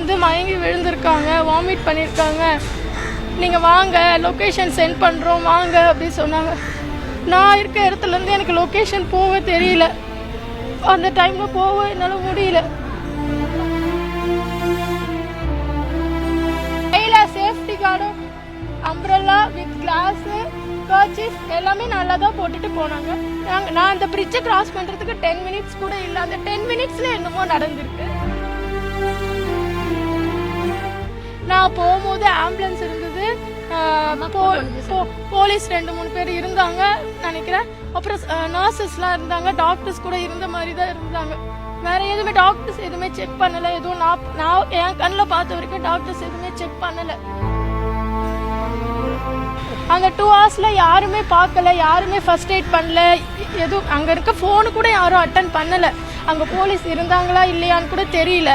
வந்து மயங்கி விழுந்திருக்காங்க வாமிட் பண்ணியிருக்காங்க நீங்கள் வாங்க லொக்கேஷன் சென்ட் பண்ணுறோம் வாங்க அப்படின்னு சொன்னாங்க. நான் இருக்க இடத்துலேருந்து எனக்கு லொக்கேஷன் போக தெரியல. அந்த டைமில் போக என்னால் முடியல. கையில் சேஃப்டி கார்டும் அம்ப்ரல்லா வித் கிளாஸு கர்ச்சீஃப் எல்லாமே நல்லா தான் போட்டுட்டு போனாங்க. நாங்கள் நான் அந்த பிரிட்ஜை கிராஸ் பண்ணுறதுக்கு டென் மினிட்ஸ் கூட இல்லை. அந்த டென் மினிட்ஸில் என்னமோ நடந்திருக்கு. நான் போகும்போது ஆம்புலன்ஸ் இருந்தது. போலீஸ் ரெண்டு மூணு பேர் இருந்தாங்க நினைக்கிறேன். அப்புறம் நர்சஸ்லாம் இருந்தாங்க. டாக்டர்ஸ் கூட இருந்த மாதிரி தான் இருந்தாங்க. வேற எதுவுமே டாக்டர்ஸ் எதுவுமே செக் பண்ணல. எதுவும் நான் நான் என் கண்ணில் பார்த்த வரைக்கும் டாக்டர்ஸ் எதுவுமே செக் பண்ணல. அந்த டூ ஹவர்ஸ்ல யாருமே பார்க்கல. யாருமே ஃபர்ஸ்ட் எய்ட் பண்ணல. எதுவும் அங்க இருக்க ஃபோனு கூட யாரும் அட்டன் பண்ணல. அங்க போலீஸ் இருந்தாங்களா இல்லையான்னு கூட தெரியல.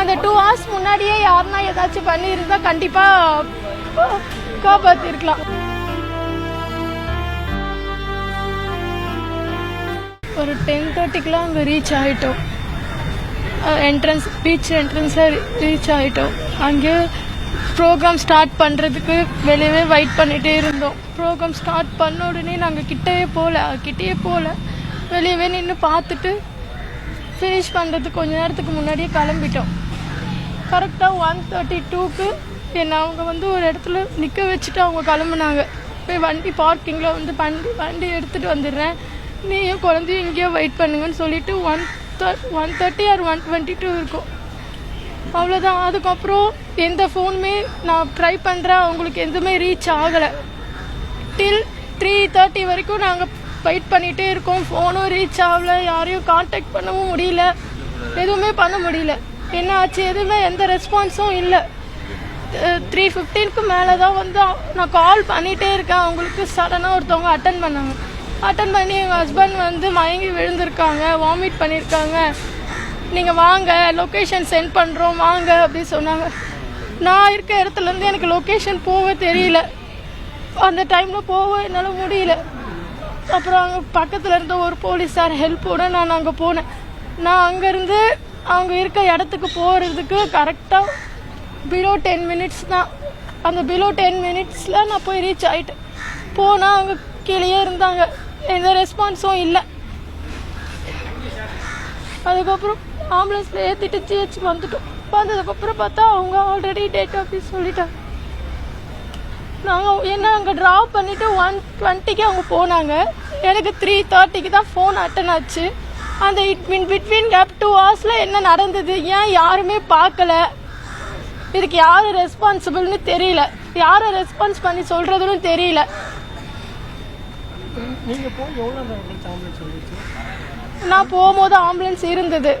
அந்த டூ ஹவர்ஸ் முன்னாடியே யாருன்னா ஏதாச்சும் பண்ணியிருந்தா கண்டிப்பாக காப்பாற்றிருக்கலாம் ஒரு டென் தேர்ட்டிக்கெலாம் அங்கே ரீச் ஆகிட்டோம் என்ட்ரன்ஸ் பீச் என்ட்ரன்ஸில் ரீச் ஆகிட்டோம் அங்கே ப்ரோக்ராம் ஸ்டார்ட் பண்ணுறதுக்கு வெளியவே வெயிட் பண்ணிகிட்டே இருந்தோம். ப்ரோக்ராம் ஸ்டார்ட் பண்ண உடனே நாங்கள் கிட்டேயே போகல கிட்டேயே போகல வெளியவே நின்று பார்த்துட்டு ஃபினிஷ் பண்ணுறதுக்கு கொஞ்ச நேரத்துக்கு முன்னாடியே கிளம்பிட்டோம். கரெக்டாக ஒன் தேர்ட்டி டூக்கு என்னை அவங்க வந்து ஒரு இடத்துல நிற்க வச்சுட்டு அவங்க கிளம்புனாங்க. போய் வண்டி பார்க்கிங்கில் வந்து வண்டி வண்டி எடுத்துகிட்டு வந்துடுறேன். நீயும் குழந்தையும் இங்கேயே வெயிட் பண்ணுங்கன்னு சொல்லிவிட்டு one one thirty or one twenty two இருக்கும். அவ்வளோதான் அதுக்கப்புறம் எந்த ஃபோனுமே நான் ட்ரை பண்ணுறேன் அவங்களுக்கு எதுவுமே ரீச் ஆகலை. டில் த்ரீ தேர்ட்டி வரைக்கும் நாங்கள் வெயிட் பண்ணிகிட்டே இருக்கோம். ஃபோனும் ரீச் ஆகலை. யாரையும் காண்டாக்ட் பண்ணவும் முடியல. எதுவுமே பண்ண முடியல. என்ன ஆச்சு? எதுவுமே எந்த ரெஸ்பான்ஸும் இல்லை. த்ரீ ஃபிஃப்டீனுக்கு மேலே தான் வந்து நான் கால் பண்ணிகிட்டே இருக்கேன். அவங்களுக்கு சடனாக ஒருத்தவங்க அட்டன் பண்ணாங்க. அட்டன் பண்ணி எங்கள் ஹஸ்பண்ட் வந்து மயங்கி விழுந்திருக்காங்க வாமிட் பண்ணியிருக்காங்க நீங்கள் வாங்க லொக்கேஷன் சென்ட் பண்ணுறோம் வாங்க அப்படின்னு சொன்னாங்க. நான் இருக்க இடத்துலேருந்து எனக்கு லொக்கேஷன் போக தெரியல. அந்த டைமில் போக என்னால் முடியல. அப்புறம் அங்கே பக்கத்தில் இருந்த ஒரு போலீஸார் ஹெல்ப்போடு நான் அங்கே போனேன். நான் அங்கேருந்து அவங்க இருக்க இடத்துக்கு போகிறதுக்கு கரெக்டாக பிலோ டென் மினிட்ஸ் தான். அந்த பிலோ டென் மினிட்ஸில் நான் போய் ரீச் ஆகிட்டேன் போனால் அவங்க கீழேயே இருந்தாங்க. எந்த ரெஸ்பான்ஸும் இல்லை. அதுக்கப்புறம் ஆம்புலன்ஸில் ஏற்றிட்டு ஜிஹெச் வந்துட்டோம். வந்ததுக்கப்புறம் பார்த்தா அவங்க ஆல்ரெடி டேட் ஆஃபீஸ் சொல்லிட்டாங்க. நாங்கள் என்ன அங்கே ட்ராப் பண்ணிவிட்டு ஒன் டுவெண்ட்டிக்கு அவங்க போனாங்க. எனக்கு த்ரீ தேர்ட்டிக்கு தான் ஃபோன் அட்டன் ஆச்சு. அந்த இன் பிட்வீன் கேப் டூ ஹவர்ஸில் என்ன நடந்தது? ஏன் யாருமே பார்க்கல? இதுக்கு யார் ரெஸ்பான்சிபிள்னு தெரியல. யாரை ரெஸ்பான்ஸ் பண்ணி சொல்கிறதுன்னு தெரியல. நான் போகும்போது ஆம்புலன்ஸ் இருந்தது.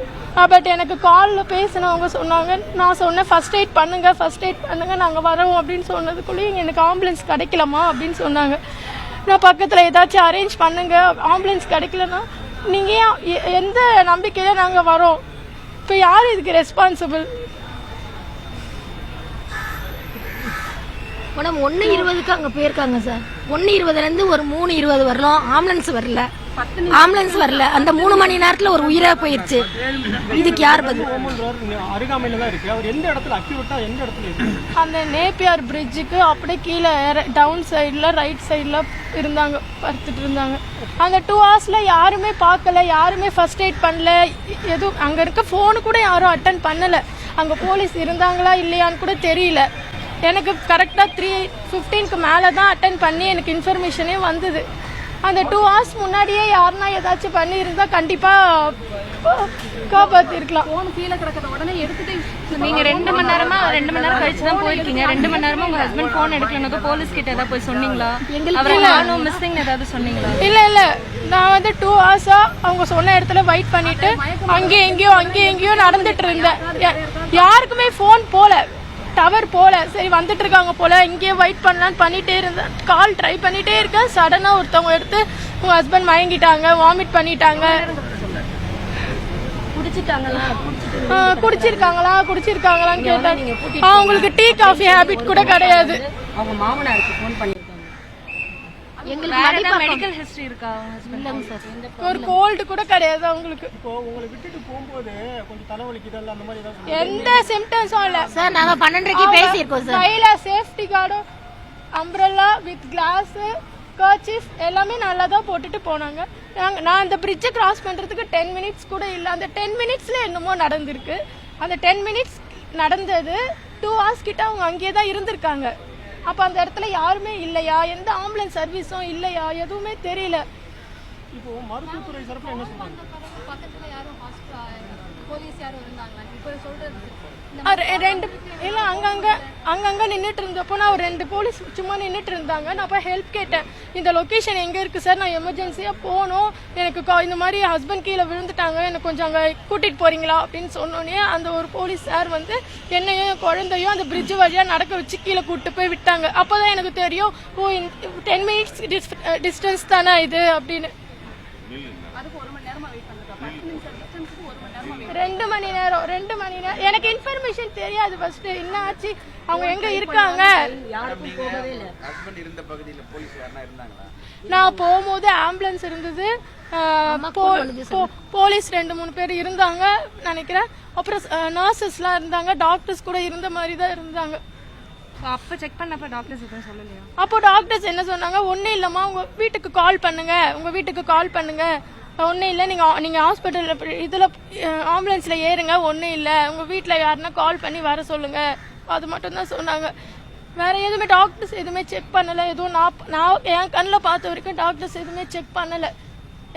பட் எனக்கு காலில் பேசினவங்க சொன்னாங்க. நான் சொன்னேன் ஃபர்ஸ்ட் எய்ட் பண்ணுங்க ஃபர்ஸ்ட் எய்ட் பண்ணுங்க நாங்கள் வரோம் அப்படின்னு சொன்னதுக்குள்ளேயும் எனக்கு ஆம்புலன்ஸ் கிடைக்கலமா அப்படின்னு சொன்னாங்க. நான் பக்கத்தில் ஏதாச்சும் அரேஞ்ச் பண்ணுங்க ஆம்புலன்ஸ் கிடைக்கலன்னா நீங்கள் ஏன் எ- எந்த நம்பிக்கையில் நாங்கள் வரோம்? இப்போ யார் இதுக்கு ரெஸ்பான்சிபிள் மேடம் ஒன்று இருபதுக்கு அங்கே போயிருக்காங்க சார். ஒன்று இருபதுலேருந்து ஒரு மூணு இருபது வரலாம். ஆம்புலன்ஸ் வரல. ஆம்புலன்ஸ் வரல. அந்த மூணு மணி நேரத்தில் ஒரு உயிரா போயிருச்சு. இதுக்கு யார் பதில்? அருகாமையில தான் இருக்கு. அவர் எந்த இடத்துல அக்யூரேட்டா எந்த இடத்துல இருக்கு? அந்த நேப்பியார் பிரிட்ஜுக்கு அப்படியே கீழே டவுன் சைடில் ரைட் சைடில் இருந்தாங்க படுத்துட்டு இருந்தாங்க. அந்த டூ ஹவர்ஸில் யாருமே பார்க்கல யாருமே ஃபர்ஸ்ட் எய்ட் பண்ணல எதுவும் அங்கே இருக்க ஃபோனு கூட யாரும் அட்டன் பண்ணலை. அங்கே போலீஸ் இருந்தாங்களா இல்லையான்னு கூட தெரியல. எனக்கு கரெக்டாக த்ரீ ஃபிஃப்டீனுக்கு மேலே தான் அட்டன் பண்ணி எனக்கு இன்ஃபர்மேஷனே வந்தது. அந்த டூ ஹவர்ஸ் முன்னாடியே யாருன்னா ஏதாச்சும் பண்ணியிருந்தா கண்டிப்பாக காப்பாற்றிருக்கலாம் போன் கீழே கிடக்கிறத உடனே எடுத்துட்டு நீங்க ரெண்டு மணி நேரமா ரெண்டு மணி நேரம் கழிச்சு தான் போயிருக்கீங்க. ரெண்டு மணி நேரமா உங்க ஹஸ்பண்ட் போன் எடுக்கலனாக்க போலீஸ் கிட்ட ஏதாவது போய் சொன்னீங்களா? அவரை நானும் மிஸ்ஸிங் ஏதாவது சொன்னீங்களா? இல்ல இல்ல. நான் வந்து டூ ஹவர்ஸா அவங்க சொன்ன இடத்துல வெயிட் பண்ணிட்டு அங்கேயும் எங்கேயோ அங்கேயும் எங்கேயோ நடந்துட்டு இருந்தேன். யாருக்குமே ஃபோன் போல டவர் போல. சரி வந்துட்டு இருக்காங்க போல. இங்கேயே வெயிட் பண்ணலான்னு பண்ணிட்டே இருந்தேன். கால் ட்ரை பண்ணிட்டே இருக்கேன். சடனா ஒருத்தவங்க எடுத்து உங்க ஹஸ்பண்ட் மயங்கிட்டாங்க வாமிட் பண்ணிட்டாங்க. குடிச்சிருக்காங்களா? குடிச்சிருக்காங்களான்னு கேட்டாங்க அவங்களுக்கு டீ காஃபி ஹேபிட் கூட கிடையாது. அவங்க மாமனாருக்கு ஃபோன் பண்ணியிருக்காங்க எங்களுக்கு மெடிக்கல் ஹிஸ்டரி இருக்கா உங்க husband? இல்லைங்க சார். ஒரு கோல்டு கூட கிடையாது அவங்களுக்கு. இப்போ உங்களை விட்டுட்டு போகும்போது கொஞ்சம் தலைவலிக்குதல் அந்த மாதிரி ஏதாவது எந்த சிம்டம்ஸும் இல்ல. சார் நாங்க பன்னெண்டரைக்கு பேசியிருக்கோம் சார். கையில சேஃப்டி கார்டும் அம்ப்ரல்லா வித் கிளாஸ் கர்ச்சீஃப் எல்லாமே நல்லா தான் போட்டுட்டு போனாங்க. நாங்க நான் அந்த பிரிட்ஜை கிராஸ் பண்றதுக்கு டென் மினிட்ஸ் கூட இல்லை. அந்த டென் மினிட்ஸ்ல என்னமோ நடந்திருக்கு. அந்த டென் மினிட்ஸ் நடந்தது டூ ஹவர்ஸ் கிட்ட அவங்க அங்கேயே தான் இருந்திருக்காங்க. அப்போ அந்த இடத்துல யாருமே இல்லையா? எந்த ஆம்புலன்ஸ் சர்வீஸும் இல்லையா? எதுவுமே தெரியல. இப்போ மருத்துவத்துறை தரப்புல என்ன சொல்றாங்க? ஆ, ரெ- ரெண்டு இல்ல அங்கங்க அங்கங்க நின்னுட்டு இருந்தப்போ நான் ஒரு ரெண்டு போலீஸ் சும்மா நின்னுட்டு இருந்தாங்க. நான் போய் ஹெல்ப் கேட்டேன். இந்த லொகேஷன் எங்க இருக்கு சார் நான் எமர்ஜென்சியா போகணும். எனக்கு இந்த மாதிரி ஹஸ்பண்ட் கீழே விழுந்துட்டாங்க. எனக்கு கொஞ்சம் அங்க கூட்டிட்டு போறீங்களா? அப்படின்னு சொன்னோடனே அந்த ஒரு போலீஸ் சார் வந்து என்னையும் என் குழந்தையும் அந்த பிரிட்ஜ் வழியா நடக்க வச்சு கீழே கூட்டு போய் விட்டாங்க. அப்பதான் எனக்கு தெரியும் ஓ டென் மினிட்ஸ் டிஸ்டன்ஸ் தானே இது அப்படின்னு. ரெண்டு மணி நேரம் ரெண்டு மணி நேரம். எனக்கு இன்ஃபர்மேஷன் தெரியாது ஃபர்ஸ்ட் என்ன ஆச்சு? அவங்க எங்க இருக்காங்க? நான் போகும்போது ஆம்புலன்ஸ் இருந்தது. போலீஸ் ரெண்டு மூணு பேர் இருந்தாங்க நினைக்கிறேன். அப்புறம் நர்சஸ்லாம் இருந்தாங்க. டாக்டர்ஸ் கூட இருந்த மாதிரி தான் இருந்தாங்க. அப்போ செக் பண்ணப்ப டாக்டர்ஸ் எதுவும் சொல்லலையா? அப்போ டாக்டர்ஸ் என்ன சொன்னாங்க? ஒன்றும் இல்லைம்மா உங்கள் வீட்டுக்கு கால் பண்ணுங்க. உங்கள் வீட்டுக்கு கால் பண்ணுங்க. ஒன்றும் இல்லை நீங்கள் நீங்கள் ஹாஸ்பிட்டலில் இதில் ஆம்புலன்ஸில் ஏறுங்க. ஒன்றும் இல்லை. உங்கள் வீட்டில் யாருன்னா கால் பண்ணி வர சொல்லுங்க. அது மட்டும் தான் சொன்னாங்க. வேற எதுவுமே டாக்டர்ஸ் எதுவுமே செக் பண்ணலை. எதுவும் நான் நான் என் கண்ணில் பார்த்த வரைக்கும் டாக்டர்ஸ் எதுவுமே செக் பண்ணலை.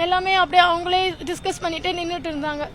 எல்லாமே அப்படியே அவங்களே டிஸ்கஸ் பண்ணிகிட்டே நின்றுட்டு இருந்தாங்க.